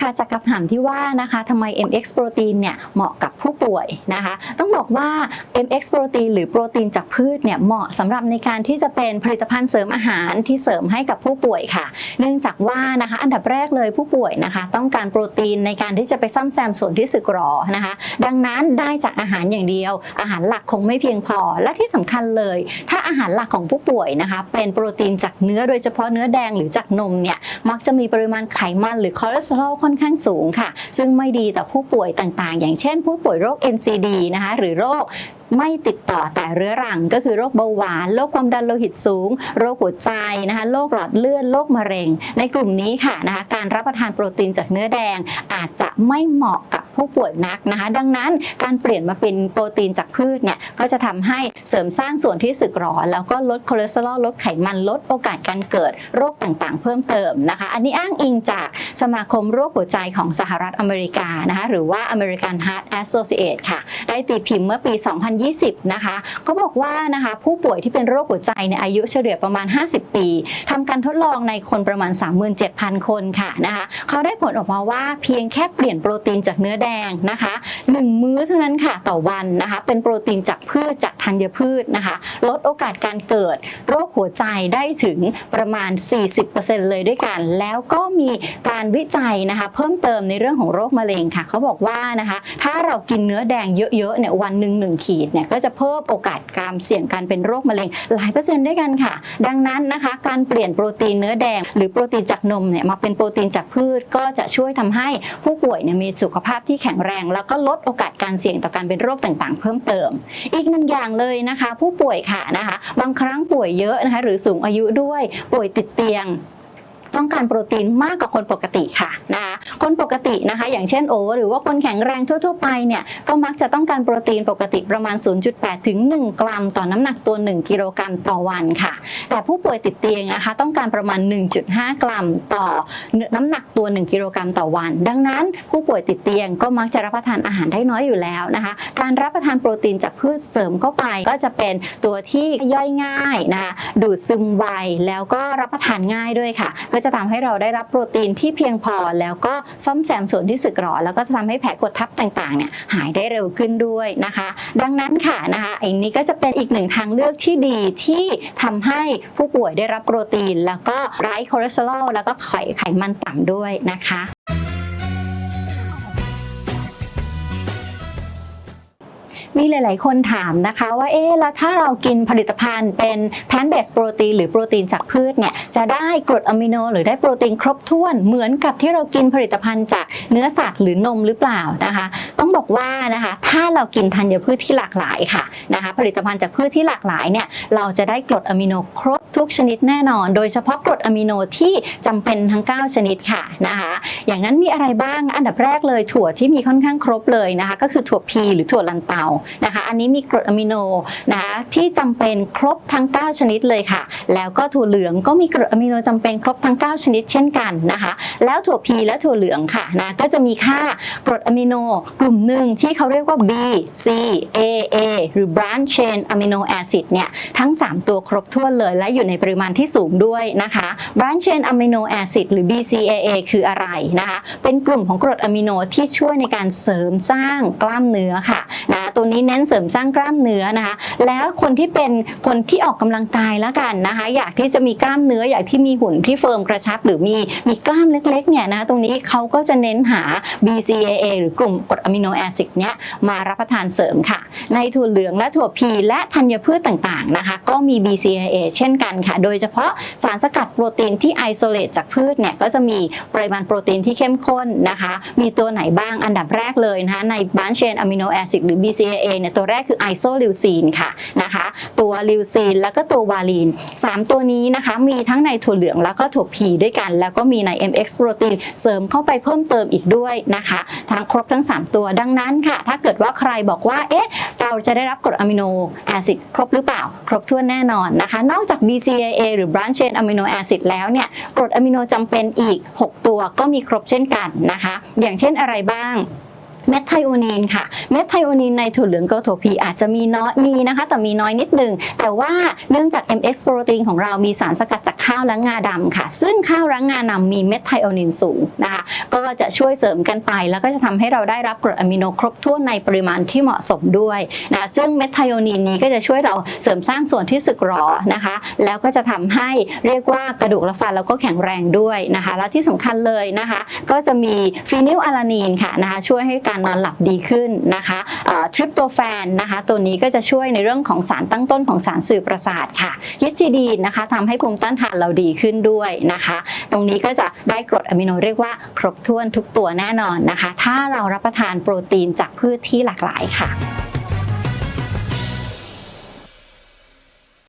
ค่ะจากคำถามที่ว่านะคะทำไม MX โปรตีนเนี่ยเหมาะกับผู้ป่วยนะคะ ต้องบอกว่า MX โปรตีนหรือโปรตีนจากพืชเนี่ยเหมาะสำหรับในการที่จะเป็นผลิตภัณฑ์เสริมอาหารที่เสริมให้กับผู้ป่วยค่ะ เนื่องจากว่านะคะอันดับแรกเลยผู้ป่วยนะคะ ต้องการโปรตีนในการที่จะไปซ่อมแซมส่วนที่สึกหรอนะคะ ดังนั้นได้จากอาหารอย่างเดียว อาหารหลักคงไม่เพียงพอ และที่สำคัญเลย ถ้าอาหารหลักของผู้ป่วยนะคะ เป็นโปรตีนจากเนื้อโดยเฉพาะเนื้อแดงหรือจากนมเนี่ยมักจะมีปริมาณไขมันหรือคอเลสเตอรอลค่อนข้างสูงค่ะ ซึ่งไม่ดีต่อผู้ป่วยต่างๆ อย่างเช่น ผู้ป่วยโรค NCD นะคะหรือโรค ไม่ติดต่อแต่เรื้อรังก็คือโรคเบาหวานโรคความดันโลหิตสูง โรคหัวใจนะคะโรคหลอดเลือดโรคมะเร็ง ในกลุ่มนี้ค่ะนะคะการรับประทานโปรตีนจากเนื้อแดง อาจจะไม่เหมาะกับผู้ป่วยนักนะคะดังนั้นการเปลี่ยนมาเป็นโปรตีนจากพืชเนี่ยก็จะทำให้เสริมสร้างส่วนที่สึกหรอแล้วก็ลดคอเลสเตอรอลลดไขมันลดโอกาสการเกิดโรคต่างๆ เพิ่มเติมนะคะ อันนี้อ้างอิงจากสมาคมโรคหัวใจของสหรัฐอเมริกานะคะหรือว่า American Heart Associate ค่ะ ได้ตีพิมพ์เมื่อปี 2020นะคะเขาบอกว่านะคะผู้ป่วยที่เป็นโรคหัวใจเนี่ยอายุเฉลี่ยประมาณ 50 ปีทำการทดลองในคนประมาณ 37,000 คนค่ะนะคะเขาได้ผลออกมาว่าเพียงแค่เปลี่ยนโปรตีนจากเนื้อแดงนะคะ 1 มื้อเท่านั้นค่ะต่อวันนะคะเป็นโปรตีนจากพืชจากธัญพืชนะคะ ลดโอกาสการเกิดโรคหัวใจได้ถึงประมาณ 40%เลยด้วยกัน แล้วก็มีการวิจัยนะคะ เพิ่มเติมในเรื่องของโรคมะเร็งค่ะเขาบอกว่านะคะ ถ้าเรากินเนื้อแดงเยอะๆเนี่ยวันหนึ่งหนึ่งขีดเนี่ยก็จะเพิ่มโอกาสการเสี่ยงการเป็นโรคมะเร็งหลายเปอร์เซ็นต์ด้วยกันค่ะ ดังนั้นนะคะ การเปลี่ยนโปรตีนเนื้อแดง หรือโปรตีนจากนมเนี่ยมาเป็นโปรตีนจากพืชก็จะช่วยทำให้ผู้ป่วยเนี่ยมีสุขภาพที่แข็งแรง แล้วก็ลดโอกาสการเสี่ยงต่อการเป็นโรคต่างๆ เพิ่มเติม อีกหนึ่งอย่างเลยนะคะ ผู้ป่วยค่ะนะคะ บางครั้งป่วยเยอะนะคะหรือสูงอายุด้วยป่วยติดเตียง ต้องการโปรตีนมากกว่าคนปกติค่ะนะคะคนปกตินะคะ อย่างเช่นโอ หรือว่าคนแข็งแรงทั่ว ๆ ไปเนี่ยก็มักจะต้องการโปรตีนปกติประมาณ 0.8 ถึง 1 กรัม ต่อน้ำหนักตัว 1 กิโลกรัมต่อวันค่ะ แต่ผู้ป่วยติดเตียงนะคะ ต้องการประมาณ 1.5 กรัม ต่อน้ำหนักตัว 1 กิโลกรัมต่อวัน ดังนั้นผู้ป่วยติดเตียงก็มักจะรับประทานอาหารได้น้อยอยู่แล้วนะคะ การรับประทานโปรตีนจากพืชเสริมเข้าไป ก็จะเป็นตัวที่ย่อยง่ายนะคะดูดซึมไวแล้วก็รับประทานง่ายด้วยค่ะก็จะทำให้เราได้รับโปรตีนที่เพียงพอ แล้วก็ซ่อมแซมส่วนที่สึกหรอแล้วก็จะทำให้แผลกดทับต่างๆเนี่ยหายได้เร็วขึ้นด้วยนะคะ ดังนั้นค่ะนะคะอันนี้ก็จะเป็นอีกหนึ่งทางเลือกที่ดีที่ทำให้ผู้ป่วยได้รับโปรตีน แล้วก็ไร้คอเลสเตอรอลแล้วก็ไขไขมันต่ำด้วยนะคะ มีหลาย ๆ คนถามนะคะว่าเอ๊ะแล้วถ้าเรากินผลิตภัณฑ์เป็นแพนเบสโปรตีนหรือโปรตีนจากพืชเนี่ยจะได้กรดอะมิโนหรือได้โปรตีนครบถ้วนเหมือนกับที่เรากินผลิตภัณฑ์จากเนื้อสัตว์หรือนมหรือเปล่านะคะ ต้องบอกว่านะคะถ้าเรากินธัญพืชที่หลากหลายค่ะนะคะผลิตภัณฑ์จากพืชที่หลากหลายเนี่ยเราจะได้กรดอะมิโนครบทุกชนิดแน่นอน โดยเฉพาะกรดอะมิโนที่จำเป็นทั้ง 9 ชนิดค่ะนะคะอย่างนั้นมีอะไรบ้างอันดับแรกเลยถั่วที่มีค่อนข้างครบเลยนะคะก็คือถั่วพีหรือถั่วลันเตานะคะ อันนี้มีกรดอะมิโนนะคะที่จำเป็นครบทั้ง 9 ชนิดเลยค่ะ แล้วก็ถั่วเหลืองก็มีกรดอะมิโนจำเป็นครบทั้ง 9 ชนิดเช่นกันนะคะ แล้วถั่วพีและถั่วเหลืองค่ะนะก็จะมีค่ากรดอะมิโนกลุ่มหนึ่งที่เขาเรียกว่า B C A A หรือ branch chain amino acid เนี่ยทั้ง 3 ตัวครบถ้วนเลยและอยู่ในปริมาณที่สูงด้วยนะคะ branch chain amino acid หรือ BCAA คืออะไรนะคะ เป็นกลุ่มของกรดอะมิโนที่ช่วยในการเสริมสร้างกล้ามเนื้อค่ะนะตัวนี้เน้นเสริมสร้างกล้ามเนื้อนะคะ แล้วคนที่เป็นคนที่ออกกำลังกายแล้วกันนะคะ อยากที่จะมีกล้ามเนื้ออยากที่มีหุ่นที่เฟิร์มกระชับ หรือมีมีกล้ามเล็กๆเนี่ยนะตรงนี้เขาก็จะเน้นหา BCAA หรือกลุ่มกรดอะมิโนแอซิดเนี่ยมารับประทานเสริมค่ะ ในถั่วเหลืองและถั่วพีและธัญพืชต่างๆนะคะ ก็มี BCAA เช่นกันค่ะ โดยเฉพาะสารสกัดโปรตีนที่ไอโซเลตจากพืชเนี่ยก็จะมีปริมาณโปรตีนที่เข้มข้นนะคะ มีตัวไหนบ้างอันดับแรกเลยนะคะในบ้านเชนอะมิโนแอซิดหรือ BCAA เนี่ยตัวแรกคือไอโซลิวซีนค่ะนะคะตัวลิวซีนแล้วก็ตัววาลีน 3 ตัวนี้นะคะมีทั้งในถั่วเหลืองแล้วก็ถั่วพีด้วยกัน แล้วก็มีใน MX โปรตีนเสริมเข้าไปเพิ่มเติมอีกด้วยนะคะทั้งครบทั้ง 3 ตัวดังนั้นค่ะ ถ้าเกิดว่าใครบอกว่าเอ๊ะเราจะได้รับกรดอะมิโนแอซิดครบหรือเปล่า ครบถ้วนแน่นอนนะคะ นอกจาก BCAA หรือ branch chain amino acid แล้วเนี่ยกรดอะมิโนจำเป็นอีก 6 ตัวก็มีครบเช่นกันนะคะ อย่างเช่นอะไรบ้าง เม็ดไทโอเนนค่ะ เม็ดไทโอเนนในถั่วเหลืองโกโทพีอาจจะมีน้อยมีนะคะ แต่มีน้อยนิดหนึ่ง แต่ว่าเนื่องจาก MX โปรตีนของเรามีสารสกัดจากข้าวและงาดำค่ะ ซึ่งข้าวและงาดำมีเม็ดไทโอเนนสูงนะคะ ก็จะช่วยเสริมกันไป แล้วก็จะทำให้เราได้รับกรดอะมิโนครบถ้วนในปริมาณที่เหมาะสมด้วยนะซึ่งเม็ดไทโอเนนนี้ก็จะช่วยเราเสริมสร้างส่วนที่สึกหรอนะคะ แล้วก็จะทำให้เรียกว่ากระดูกและฟันเราก็แข็งแรงด้วยนะคะ แล้วที่สำคัญเลยนะคะ ก็จะมีฟีนิลอาลานีนค่ะนะคะช่วยให้การนอนหลับดีขึ้นนะคะทริปโตแฟนนะคะตัวนี้ก็จะช่วยในเรื่องของสารตั้งต้นของสารสื่อประสาทค่ะฮิสติดีนนะคะทำให้ภูมิต้านทานเราดีขึ้นด้วยนะคะ ตรงนี้ก็จะได้กรดอะมิโนเรียกว่าครบถ้วนทุกตัวแน่นอนนะคะ ถ้าเรารับประทานโปรตีนจากพืชที่หลากหลายค่ะ